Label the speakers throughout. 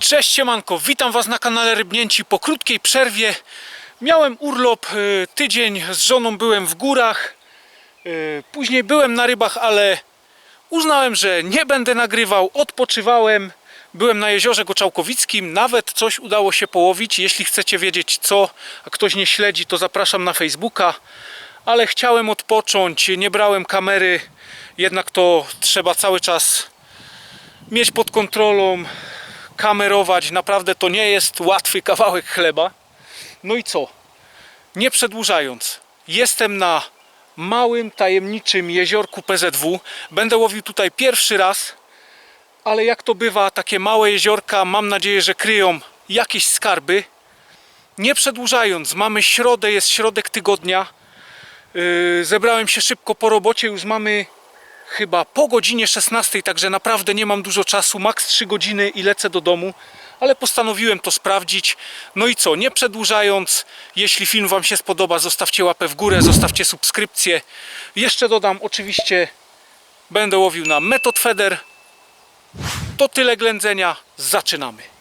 Speaker 1: Cześć siemanko, witam Was na kanale Rybnięci po krótkiej przerwie. Miałem urlop, y, tydzień z żoną byłem w górach. y, Później byłem na rybach, ale uznałem, że nie będę nagrywał, odpoczywałem. Byłem na jeziorze Goczałkowickim, nawet coś udało się połowić. Jeśli chcecie wiedzieć co, a ktoś nie śledzi, to zapraszam na Facebooka. Ale chciałem odpocząć, nie brałem kamery, jednak to trzeba cały czas mieć pod kontrolą, kamerować. Naprawdę to nie jest łatwy kawałek chleba. No i co? Nie przedłużając, jestem na małym, tajemniczym jeziorku PZW. Będę łowił tutaj pierwszy raz, ale jak to bywa, takie małe jeziorka, mam nadzieję, że kryją jakieś skarby. Nie przedłużając, mamy środę, jest środek tygodnia. Yy, zebrałem się szybko po robocie, już mamy chyba po godzinie 16, także naprawdę nie mam dużo czasu, maks 3 godziny i lecę do domu, ale postanowiłem to sprawdzić. No i co, nie przedłużając, jeśli film Wam się spodoba, zostawcie łapę w górę, zostawcie subskrypcję. Jeszcze dodam, oczywiście będę łowił na Metod Feder. To tyle ględzenia, zaczynamy.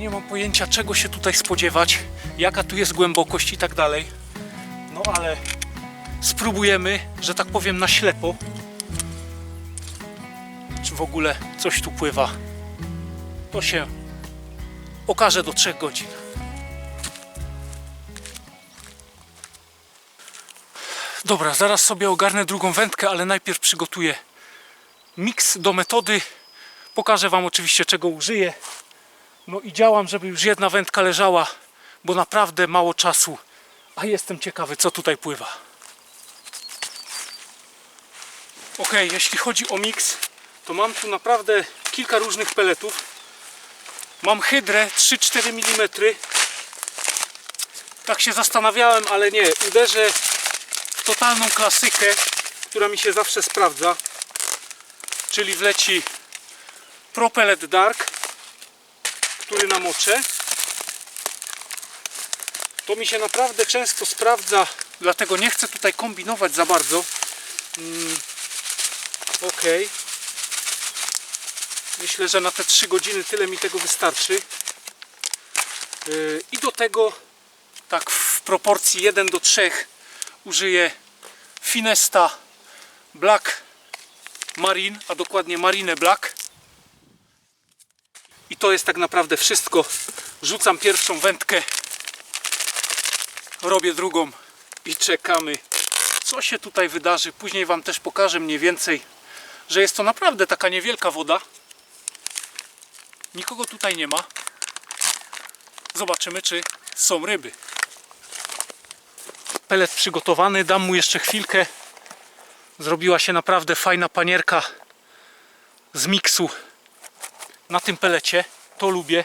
Speaker 1: Nie mam pojęcia czego się tutaj spodziewać, jaka tu jest głębokość i tak dalej. No ale spróbujemy, że tak powiem na ślepo. Czy w ogóle coś tu pływa. To się okaże do 3 godzin. Dobra, zaraz sobie ogarnę drugą wędkę, ale najpierw przygotuję miks do metody. Pokażę Wam oczywiście czego użyję. No i działam, żeby już jedna wędka leżała, bo naprawdę mało czasu, a jestem ciekawy, co tutaj pływa. Ok, jeśli chodzi o miks, to mam tu naprawdę kilka różnych peletów. Mam hydrę 3-4 mm. Tak się zastanawiałem, ale nie, uderzę w totalną klasykę, która mi się zawsze sprawdza. Czyli wleci Propelet Dark który namoczę. To mi się naprawdę często sprawdza, dlatego nie chcę tutaj kombinować za bardzo. Mm, ok. Myślę, że na te 3 godziny tyle mi tego wystarczy. Yy, I do tego, tak w proporcji 1 do 3, użyję Finesta Black Marine, a dokładnie Marine Black. I to jest tak naprawdę wszystko. Rzucam pierwszą wędkę, robię drugą i czekamy, co się tutaj wydarzy. Później Wam też pokażę mniej więcej, że jest to naprawdę taka niewielka woda. Nikogo tutaj nie ma. Zobaczymy, czy są ryby. Pelet przygotowany, dam mu jeszcze chwilkę. Zrobiła się naprawdę fajna panierka z miksu na tym pelecie. To lubię.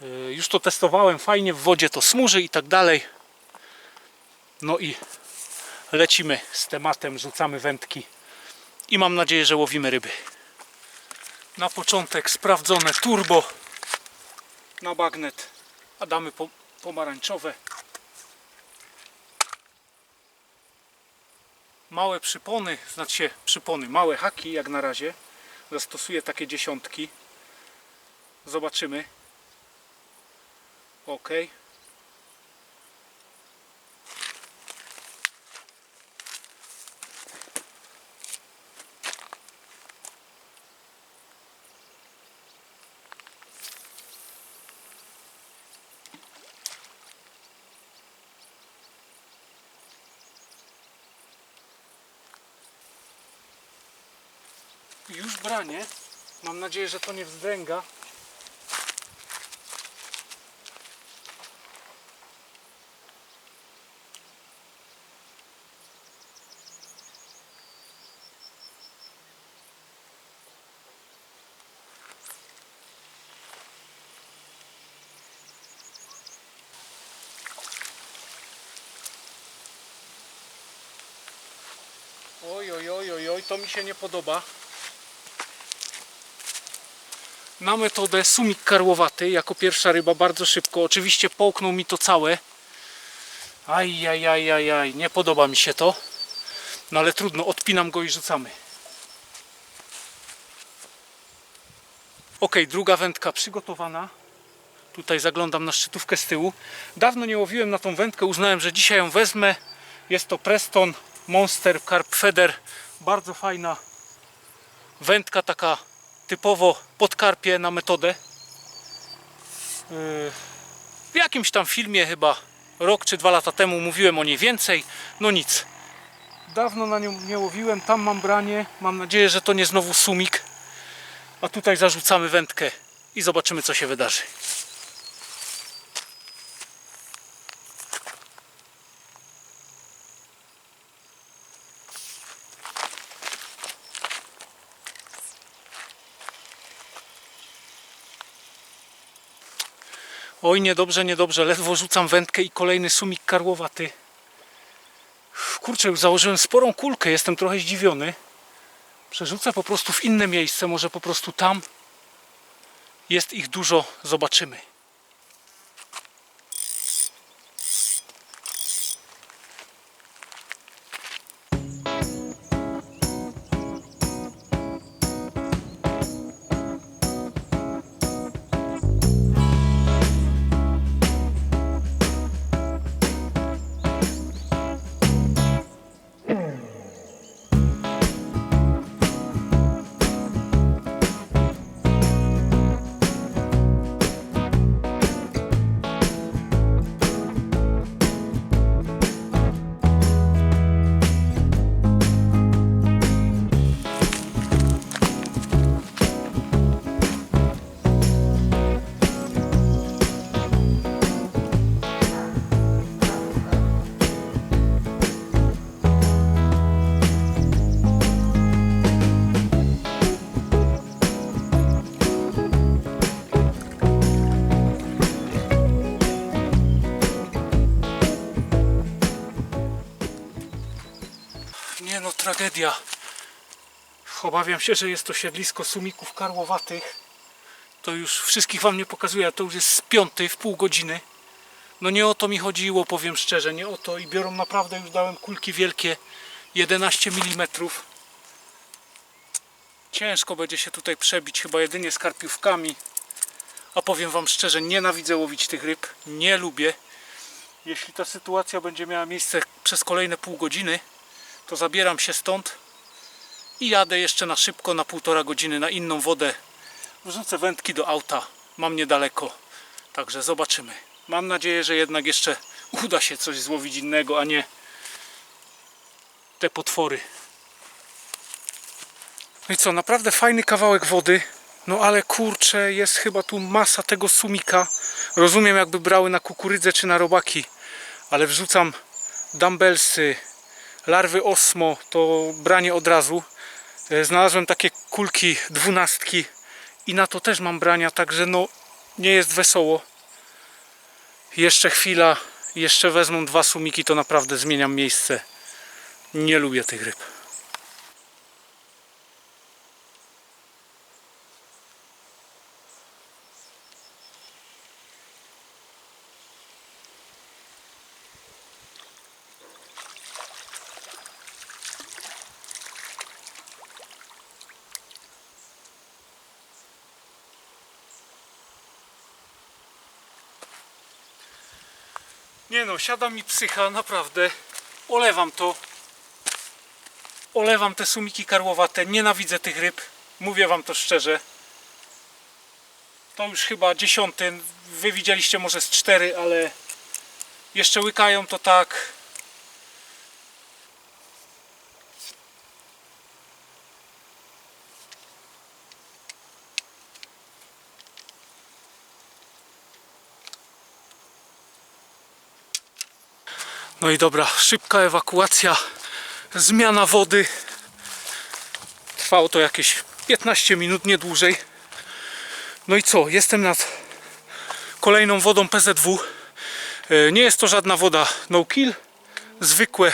Speaker 1: Yy, Już to testowałem fajnie, w wodzie to smuży i tak dalej. No i lecimy z tematem, rzucamy wędki i mam nadzieję, że łowimy ryby. Na początek sprawdzone turbo na bagnet, a damy po, pomarańczowe. Małe przypony, znaczy przypony, małe haki jak na razie zastosuję takie dziesiątki. Zobaczymy. Ok. już branie. Mam nadzieję, że to nie wzdręga. Oj, oj, oj, oj, to mi się nie podoba. Na metodę sumik karłowaty, jako pierwsza ryba, bardzo szybko. Oczywiście połknął mi to całe. Aj, aj, aj, aj, nie podoba mi się to. No ale trudno, odpinam go i rzucamy. Ok, druga wędka przygotowana. Tutaj zaglądam na szczytówkę z tyłu. Dawno nie łowiłem na tą wędkę, uznałem, że dzisiaj ją wezmę. Jest to Preston Monster Carp Feather. Bardzo fajna wędka, taka typowo pod karpie na metodę. Yy, W jakimś tam filmie chyba rok czy dwa lata temu mówiłem o niej więcej. No nic. Dawno na nią nie łowiłem, tam mam branie. Mam nadzieję, że to nie znowu sumik. A tutaj zarzucamy wędkę i zobaczymy co się wydarzy. Oj, niedobrze, niedobrze. Ledwo rzucam wędkę i kolejny sumik karłowaty. Kurczę, założyłem sporą kulkę, jestem trochę zdziwiony. Przerzucę po prostu w inne miejsce, może po prostu tam jest ich dużo, zobaczymy. Tragedia. Obawiam się, że jest to siedlisko sumików karłowatych. To już wszystkich wam nie pokazuję, to już jest z piąty w pół godziny. No nie o to mi chodziło, powiem szczerze, nie o to. I biorą naprawdę, już dałem kulki wielkie, 11 mm. Ciężko będzie się tutaj przebić, chyba jedynie z karpiówkami. A powiem wam szczerze, nienawidzę łowić tych ryb, nie lubię. Jeśli ta sytuacja będzie miała miejsce przez kolejne pół godziny, to zabieram się stąd i jadę jeszcze na szybko, na półtora godziny na inną wodę. Wrzucę wędki do auta, mam niedaleko, także zobaczymy. Mam nadzieję, że jednak jeszcze uda się coś złowić innego, a nie te potwory. No i co, naprawdę fajny kawałek wody, no ale kurczę, jest chyba tu masa tego sumika. Rozumiem jakby brały na kukurydzę czy na robaki, ale wrzucam dumbbellsy, larwy osmo, to branie od razu. E, Znalazłem takie kulki dwunastki i na to też mam brania, także no nie jest wesoło. Jeszcze chwila, jeszcze wezmą dwa sumiki, to naprawdę zmieniam miejsce. Nie lubię tych ryb. Nie no, siada mi psycha, naprawdę. Olewam to. Olewam te sumiki karłowate. Nienawidzę tych ryb. Mówię wam to szczerze. To już chyba dziesiąty. Wy widzieliście może z cztery, ale jeszcze łykają to tak. No i dobra, szybka ewakuacja, zmiana wody. Trwało to jakieś 15 minut, nie dłużej. No i co, jestem nad kolejną wodą PZW. E, Nie jest to żadna woda no kill, zwykłe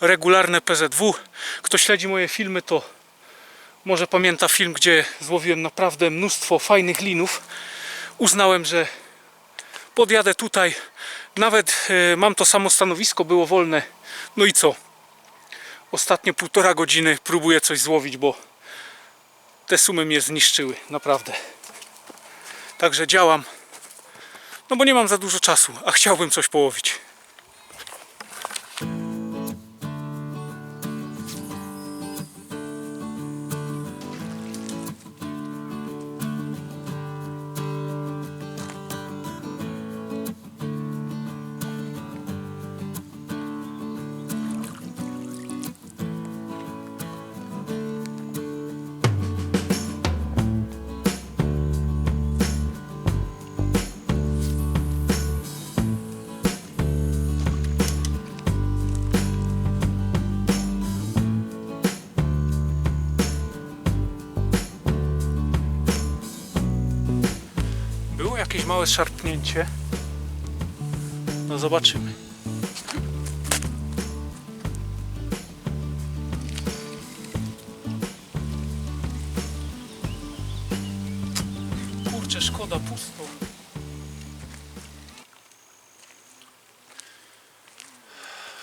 Speaker 1: regularne PZW. Kto śledzi moje filmy, to może pamięta film, gdzie złowiłem naprawdę mnóstwo fajnych linów. Uznałem, że podjadę tutaj. Nawet e, mam to samo stanowisko, było wolne. No i co? Ostatnie półtora godziny próbuję coś złowić, bo te sumy mnie zniszczyły, naprawdę. Także działam. No bo nie mam za dużo czasu, a chciałbym coś połowić. Jakieś małe szarpnięcie. No zobaczymy. Kurczę, szkoda, pusto.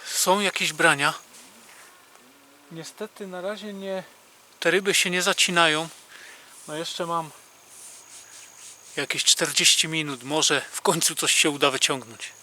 Speaker 1: Są jakieś brania. Niestety na razie nie. Te ryby się nie zacinają. No jeszcze mam jakieś 40 minut, może w końcu coś się uda wyciągnąć.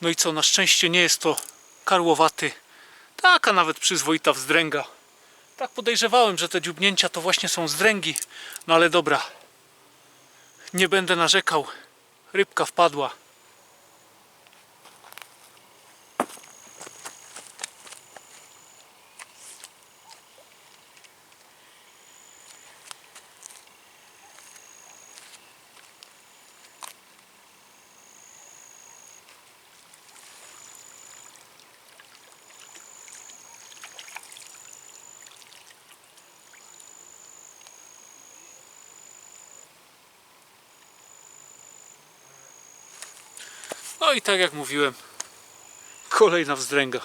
Speaker 1: No i co, na szczęście nie jest to karłowaty, taka nawet przyzwoita wzdręga. Tak podejrzewałem, że te dziubnięcia to właśnie są zdręgi, no ale dobra. Nie będę narzekał. Rybka wpadła. No i tak jak mówiłem, kolejna wzdręga.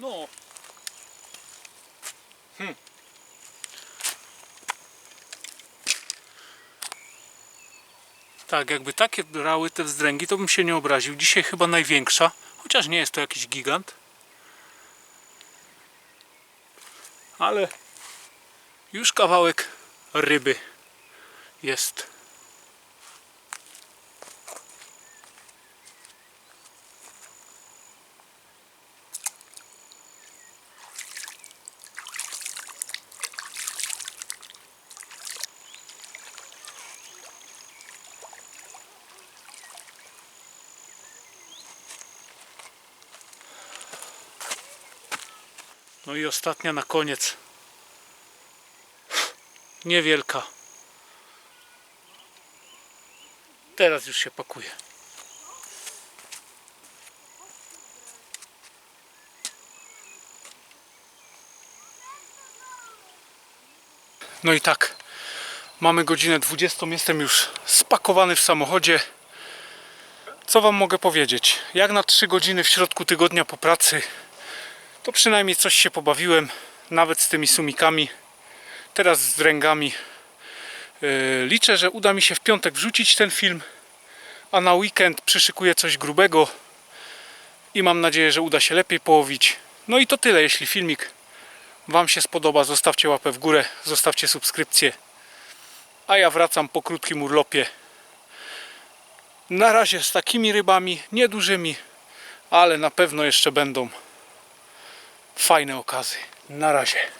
Speaker 1: No. Hm. Tak, jakby takie brały te wzdręgi, to bym się nie obraził. Dzisiaj chyba największa, chociaż nie jest to jakiś gigant. Ale już kawałek ryby jest. No i ostatnia na koniec. Niewielka. Teraz już się pakuje. No i tak. Mamy godzinę 20. Jestem już spakowany w samochodzie. Co wam mogę powiedzieć? Jak na 3 godziny w środku tygodnia po pracy to przynajmniej coś się pobawiłem, nawet z tymi sumikami. teraz z dręgami. Yy, Liczę, że uda mi się w piątek wrzucić ten film, a na weekend przyszykuję coś grubego i mam nadzieję, że uda się lepiej połowić. No i to tyle, jeśli filmik Wam się spodoba, zostawcie łapę w górę, zostawcie subskrypcję. A ja wracam po krótkim urlopie. Na razie z takimi rybami, niedużymi, ale na pewno jeszcze będą fajne okazy. Na razie.